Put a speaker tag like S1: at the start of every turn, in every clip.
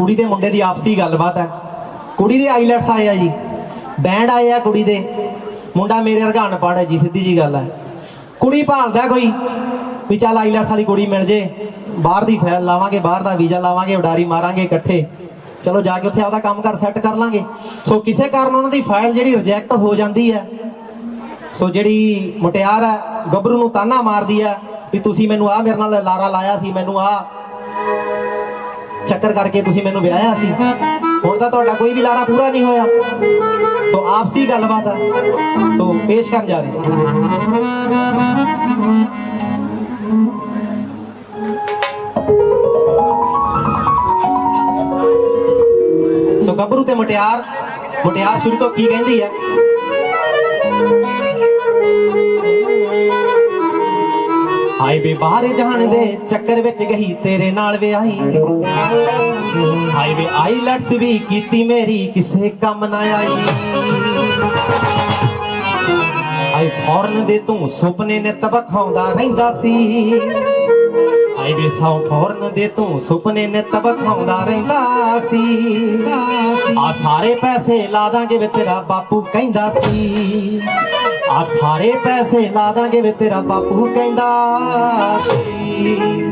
S1: ਕੁੜੀ ਦੇ ਮੁੰਡੇ ਦੀ ਆਪਸੀ ਗੱਲਬਾਤ ਹੈ। ਕੁੜੀ ਦੇ ਆਈਲੈਟਸ ਆਏ ਆ ਜੀ। ਬੈਂਡ ਆਏ ਆ ਕੁੜੀ ਦੇ। ਮੁੰਡਾ ਮੇਰੇ ਵਰਗਾ ਅਨਪੜ੍ਹ ਹੈ ਜੀ, ਸਿੱਧੀ ਜੀ ਗੱਲ ਹੈ। ਕੁੜੀ ਭਾਲਦਾ ਕੋਈ ਵੀ ਚੱਲ ਆਈਲੈਟਸ ਵਾਲੀ ਕੁੜੀ ਮਿਲ ਜੇ। ਬਾਹਰ ਦੀ ਫਾਈਲ ਲਾਵਾਂਗੇ, ਬਾਹਰ ਦਾ ਵੀਜ਼ਾ ਲਾਵਾਂਗੇ, ਉਡਾਰੀ ਮਾਰਾਂਗੇ ਇਕੱਠੇ। ਚਲੋ ਜਾ ਕੇ ਉੱਥੇ ਆਪਦਾ ਕੰਮ ਕਰ ਸੈੱਟ ਕਰ ਲਾਂਗੇ। ਸੋ ਕਿਸੇ ਕਾਰਨ ਉਹਨਾਂ ਦੀ ਫਾਈਲ ਜਿਹੜੀ ਰਿਜੈਕਟ ਹੋ ਜਾਂਦੀ ਹੈ। ਸੋ ਜਿਹੜੀ ਮੁਟਿਆਰ ਹੈ, ਗੱਭਰੂ ਨੂੰ ਤਾਨਾ ਮਾਰਦੀ ਹੈ ਵੀ ਤੁਸੀਂ ਮੈਨੂੰ ਆ ਮੇਰੇ ਨਾਲ ਲਾਰਾ ਲਾਇਆ ਸੀ, ਮੈਨੂੰ ਆ ਚੱਕਰ ਕਰਕੇ ਤੁਸੀਂ ਮੈਨੂੰ ਵਿਆਹਿਆ ਸੀ। ਹੁਣ ਤਾਂ ਤੁਹਾਡਾ ਕੋਈ ਵੀ ਲਾਰਾ ਪੂਰਾ ਨਹੀਂ ਹੋਇਆ। ਸੋ ਆਪਸੀ ਗੱਲਬਾਤ ਹੈ ਸੋ ਪੇਸ਼ ਕਰਨ ਜਾ ਰਹੇ ਸੋ ਗੱਭਰੂ ਤੇ ਮੁਟਿਆਰ ਮੁਟਿਆਰ ਸ਼ੁਰੂ ਤੋਂ ਕੀ ਕਹਿੰਦੀ ਹੈ? ਹਾਏ ਵੇ ਬਾਹਰ ਜਾਣ ਦੇ ਚੱਕਰ ਵਿੱਚ ਗਈ ਤੇਰੇ ਨਾਲ ਵਿਆਹੀ। ਹਾਏ ਵੇ ਆਈਲੈਟਸ ਵੀ ਕੀਤੀ ਮੇਰੀ ਕਿਸੇ ਕੰਮ ਨਾ ਆਈ। ਆਈ ਫੌਰਨ ਦੇ ਤੂੰ ਸੁਪਨੇ ਨੇ ਤਬਖਾਉਂਦਾ ਰਹਿੰਦਾ ਸੀ। ਆਈ ਵੇ ਸੌ ਫੌਰਨ ਦੇ ਤੂੰ ਸੁਪਨੇ ਨਿਤ ਵਿਖਾਉਂਦਾ ਰਹਿੰਦਾ ਸੀ। ਆ ਸਾਰੇ ਪੈਸੇ ਲਾ ਦਾਂਗੇ ਵੇ ਤੇਰਾ ਬਾਪੂ ਕਹਿੰਦਾ ਸੀ। ਆ ਸਾਰੇ ਪੈਸੇ ਲਾ ਦਾਂਗੇ ਵੇ ਤੇਰਾ ਬਾਪੂ ਕਹਿੰਦਾ ਸੀ।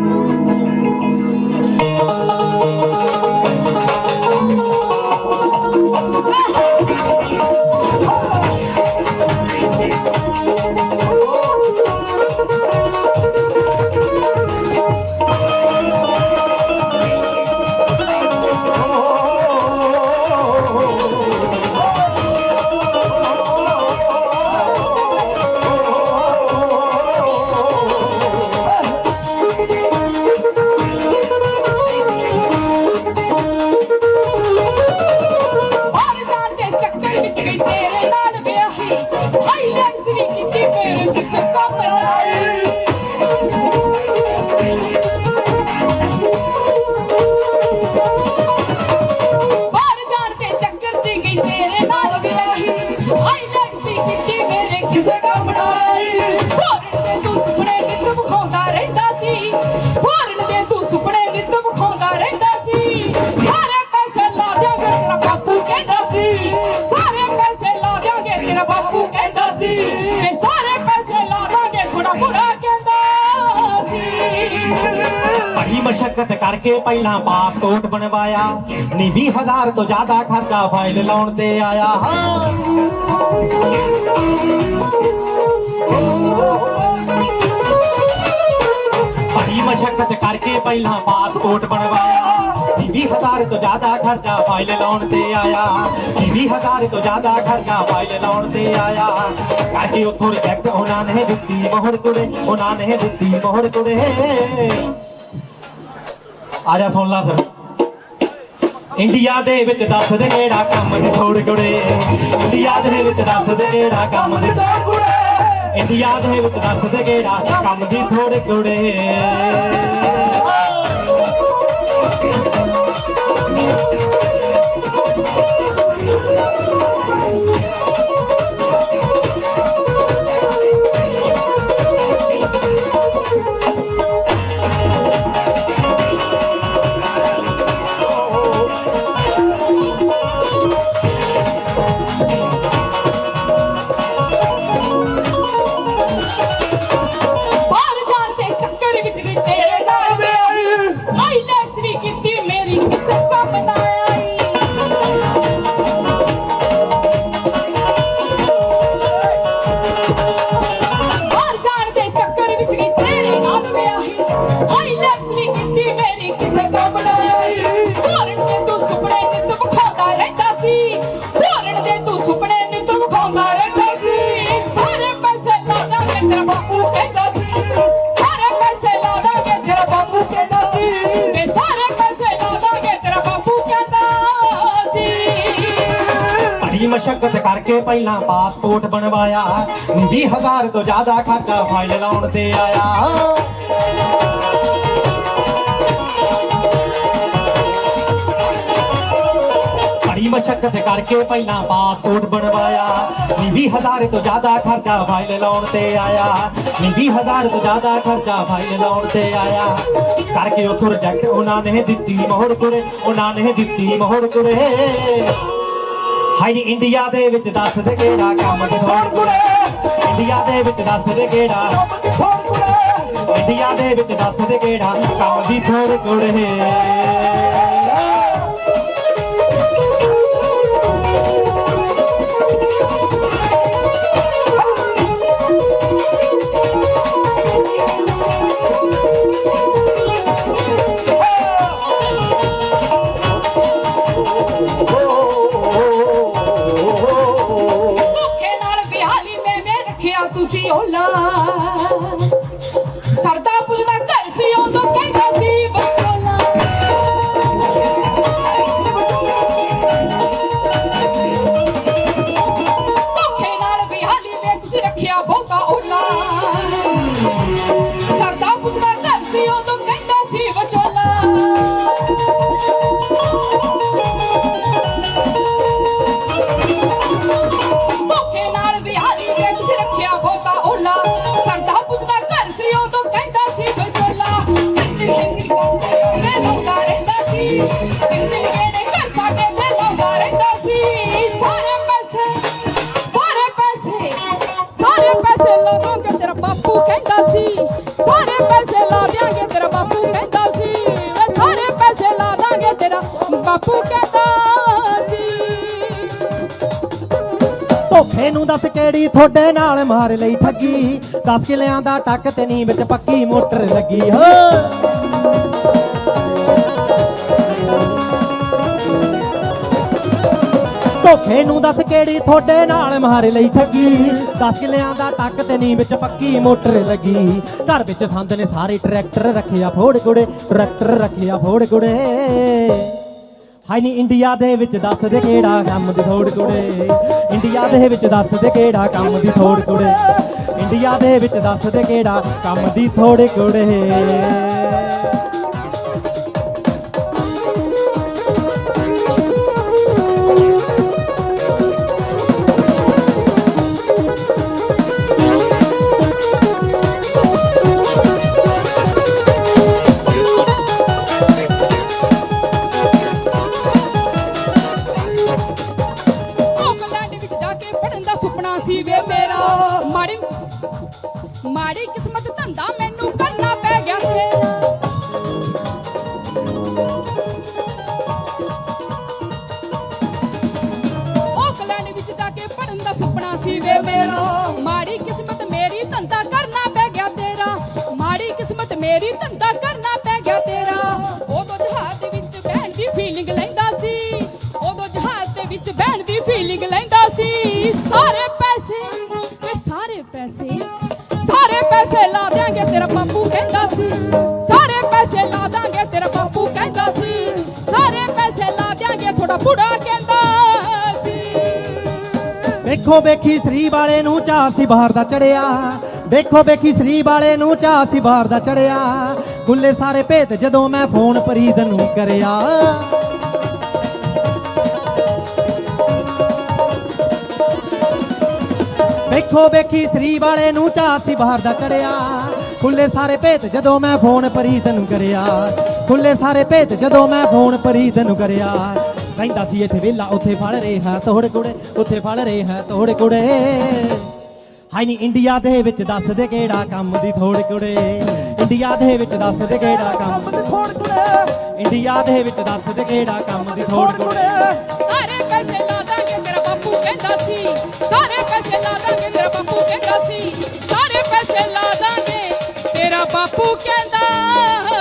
S2: ਬੜੀ
S1: ਮਸ਼ੱਕਤ ਕਰਕੇ ਪਹਿਲਾਂ ਪਾਸਪੋਰਟ ਬਣਵਾਇਆ ਨੀ 20000 ਤੋਂ ਜ਼ਿਆਦਾ ਖਰਚਾ ਫਾਈਲ ਲਾਉਣ ਤੇ ਆਇਆ ਹਾਂ ਬੜੀ ਮਸ਼ੱਕਤ ਕਰਕੇ ਪਹਿਲਾਂ ਪਾਸਪੋਰਟ ਬਣਵਾਇਆ ਨੀ 20000 ਤੋਂ ਜ਼ਿਆਦਾ ਖਰਚਾ ਫਾਈਲ ਲਾਉਣ ਤੇ ਆਇਆ ਨੀ 20000 ਤੋਂ ਜ਼ਿਆਦਾ ਖਰਚਾ ਫਾਈਲ ਲਾਉਣ ਤੇ ਆਇਆ ਕਰਕੇ ਉੱਥੋਂ ਰਿਜੈਕਟ ਉਹਨਾਂ ਨੇ ਦਿੱਤੀ ਮੋਹਰ ਕੁੜੇ ਉਹਨਾਂ ਨੇ ਦਿੱਤੀ ਮੋਹਰ ਕੁੜੇ ਆ ਜਾ ਸੁਣ ਲਾ ਫਿਰ। ਇੰਡੀਆ ਦੇ ਵਿੱਚ ਦੱਸਦੇ ਕਿਹੜਾ ਕੰਮ ਦੀ ਥੋੜ ਕੁੜੇ ਇੰਡੀਆ ਦੇ ਵਿੱਚ ਦੱਸਦੇ ਕਿਹੜਾ ਕੰਮ ਦੀ ਥੋੜ ਕੁੜੇ ਇੰਡੀਆ ਦੇ ਵਿੱਚ ਦੱਸਦੇ ਕਿਹੜਾ ਕੰਮ ਦੀ ਥੋੜ ਕੁੜੇ ਮਸ਼ੱਕਤ ਕਰਕੇ ਪਹਿਲਾਂ ਪਾਸਪੋਰਟ ਬਣਵਾਇਆ। 20000 ਤੋਂ ਜ਼ਿਆਦਾ ਖਰਚਾ ਫਾਈਲ ਲਾਉਣ ਤੇ ਆਇਆ। ਬੜੀ ਬੜੀ ਕਰਕੇ ਪਹਿਲਾਂ ਪਾਸਪੋਰਟ ਬਣਵਾਇਆ। ਨੀ 20000 ਤੋਂ ਜ਼ਿਆਦਾ ਖਰਚਾ ਫਾਈਲ ਲਾਉਣ ਤੇ ਆਇਆ। ਨੀ 20000 ਤੋਂ ਜ਼ਿਆਦਾ ਖਰਚਾ ਫਾਈਲ ਲਾਉਣ ਤੇ ਆਇਆ। ਕਰਕੇ ਉਹ ਰਿਜੈਕਟ ਉਹਨਾਂ ਨੇ ਦਿੱਤੀ ਮੋਹਰ ਕੁੜੇ ਉਹਨਾਂ ਨੇ ਦਿੱਤੀ ਮੋਹਰ ਕੁੜੇ ਹਾਈ ਇੰਡੀਆ ਦੇ ਵਿੱਚ ਦੱਸ ਦੇ ਕਿਹੜਾ ਕੰਮ ਦੀ ਥੋੜ ਕੁੜੇ। ਇੰਡੀਆ ਦੇ ਵਿੱਚ ਦੱਸ ਦੇ ਕਿਹੜਾ ਇੰਡੀਆ ਦੇ ਵਿੱਚ ਦੱਸ ਦੇ ਕਿਹੜਾ ਕੰਮ ਦੀ ਥੋੜ ਕੁੜੇ।
S2: ਸਾਰੇ ਪੈਸੇ ਲਾ ਦਾਂਗੇ ਤੇਰਾ ਬਾਪੂ ਕਹਿੰਦਾ ਸੀ। ਸਾਰੇ ਪੈਸੇ ਲਾ ਦਿਆਂਗੇ, ਤੇਰਾ ਬਾਪੂ ਕਹਿੰਦਾ ਸੀ। ਵੇ ਸਾਰੇ ਪੈਸੇ ਲਾ ਦਾਂਗੇ ਤੇਰਾ ਬਾਪੂ ਕਹਿੰਦਾ ਸੀ।
S1: ਧੋਖੇ ਨੂੰ ਦੱਸ ਕਿਹੜੀ ਤੁਹਾਡੇ ਨਾਲ ਮਾਰ ਲਈ ਠੱਗੀ। 10 ਕਿਲਿਆਂ ਦਾ ਟੱਕ ਤੇ ਨੀ ਵਿੱਚ ਪੱਕੀ ਮੋਟਰ ਲੱਗੀ ਹੋ ਮੈਨੂੰ ਦੱਸ ਕਿਹੜੀ ਤੁਹਾਡੇ ਨਾਲ ਮਾਰ ਲਈ ਠੱਗੀ? 10 ਕਿਲਿਆਂ ਦਾ ਟੱਕ ਤੇ ਨੀ ਵਿੱਚ ਪੱਕੀ ਮੋਟਰ ਲੱਗੀ। ਘਰ ਵਿੱਚ ਸੰਦ ਨੇ ਸਾਰੇ ਟਰੈਕਟਰ ਰੱਖਿਆ ਫੋੜ ਕੁੜੇ ਟਰੈਕਟਰ ਰੱਖਿਆ ਫੋੜ ਕੁੜੇ ਹਾਈ ਨੀ ਇੰਡੀਆ ਦੇ ਵਿੱਚ ਦੱਸ ਦੇ ਕਿਹੜਾ ਕੰਮ ਦੀ ਥੋੜ ਕੁੜੇ ਇੰਡੀਆ ਦੇ ਵਿੱਚ ਦੱਸ ਦੇ ਕਿਹੜਾ ਕੰਮ ਦੀ ਥੋੜ ਕੁੜੇ ਇੰਡੀਆ ਦੇ ਵਿੱਚ ਦੱਸ ਦੇ ਕਿਹੜਾ ਕੰਮ ਦੀ ਥੋੜ ਕੁੜੇ
S2: ਸੀ ਵੇ ਮੇਰਾ। ਮਾੜੀ ਮਾੜੀ ਕਿਸਮਤ ਧੰਦਾ ਮੈਨੂੰ ਕਰਨਾ ਪੈ ਗਿਆ ਤੇਰਾ। ਆਕਲੈਂਡ ਵਿੱਚ ਜਾ ਕੇ ਪੜਨ ਦਾ ਸੁਪਨਾ ਸੀ ਵੇ ਮੇਰਾ। ਮਾੜੀ ਕਿਸਮਤ ਮੇਰੀ ਧੰਦਾ ਕਰਨਾ ਪੈ ਗਿਆ ਤੇਰਾ। ਮਾੜੀ ਕਿਸਮਤ ਮੇਰੀ ਧੰਦਾ ਕਰਨਾ ਪੈ ਗਿਆ ਤੇਰਾ। ਉਦੋਂ ਜਹਾਜ਼ ਦੇ ਵਿੱਚ ਬਹਿਣ ਦੀ ਫੀਲਿੰਗ ਲੈਂਦਾ ਸੀ। ਉਦੋਂ ਜਹਾਜ਼ ਦੇ ਵਿੱਚ ਬਹਿਣ ਦੀ ਫੀਲਿੰਗ ਲੈਂਦਾ ਸੀ। ਸਾਰੇ ਸਾਰੇ ਸਾਰੇ ਪੈਸੇ ਲਾ ਦਿਆਂਗੇ ਤੇਰਾ ਬਾਪੂ ਕਹਿੰਦਾ ਸੀ। ਸਾਰੇ ਪੈਸੇ ਲਾ ਦਾਂਗੇ ਤੇਰਾ ਬਾਪੂ ਕਹਿੰਦਾ ਸੀ। ਸਾਰੇ ਪੈਸੇ ਲਾ ਦਿਆਂਗੇ ਤੁਹਾਡਾ ਬੁੜਾ ਕਹਿੰਦਾ ਸੀ।
S1: ਵੇਖੋ ਵੇਖੀ ਸ੍ਰੀ ਵਾਲੇ ਨੂੰ ਚਾਹ ਸੀ ਬਾਹਰ ਦਾ ਚੜਿਆ। ਵੇਖੋ ਵੇਖੀ ਸ੍ਰੀ ਵਾਲੇ ਨੂੰ ਚਾਹ ਸੀ ਬਾਹਰ ਦਾ ਚੜਿਆ। ਖੁੱਲੇ ਸਾਰੇ ਭੇਤ ਜਦੋਂ ਮੈਂ ਫੋਨ ਪਰੀਦ ਨੂੰ ਕਰਿਆ। ਵੇਖੋ ਵੇਖੀ ਸ੍ਰੀ ਵਾਲੇ ਨੂੰ ਚਾਹ ਸੀ ਬਾਹਰ ਦਾ ਚੜਿਆ। ਖੁੱਲੇ ਸਾਰੇ ਭੇਤ ਜਦੋਂ ਮੈਂ ਫੋਨ ਪਰੀਦ ਨੂੰ ਕਰਿਆ। ਖੁੱਲੇ ਸਾਰੇ ਭੇਤ ਜਦੋਂ ਮੈਂ ਫੋਨ ਪਰੀਦ ਨੂੰ ਕਰਿਆ। ਕਹਿੰਦਾ ਸੀ ਇੱਥੇ ਵੇਲਾ ਉੱਥੇ ਫੜ ਰਿਹਾ ਤੋੜ ਕੁੜੇ ਉੱਥੇ ਫੜ ਰਿਹਾ ਤੋੜ ਕੁੜੇ ਹਾਈ ਨੀ ਇੰਡੀਆ ਦੇ ਵਿੱਚ ਦੱਸ ਦੇ ਕਿਹੜਾ ਕੰਮ ਦੀ ਥੋੜ ਕੁੜੇ ਇੰਡੀਆ ਦੇ ਵਿੱਚ ਦੱਸ ਦੇ ਕਿਹੜਾ ਕੰਮ ਦੀ ਥੋੜ ਕੁੜੇ ਇੰਡੀਆ ਦੇ ਵਿੱਚ ਦੱਸ ਦੇ ਕਿਹੜਾ ਕੰਮ ਦੀ ਥੋੜ ਕੁੜੇ
S2: ਸਾਰੇ ਪੈਸੇ ਲਾ ਦਾਂਗੇ ਤੇਰਾ ਬਾਪੂ ਕਹਿੰਦਾ ਸੀ। ਸਾਰੇ ਪੈਸੇ ਲਾ ਦਾਂਗੇ Acabar porque dá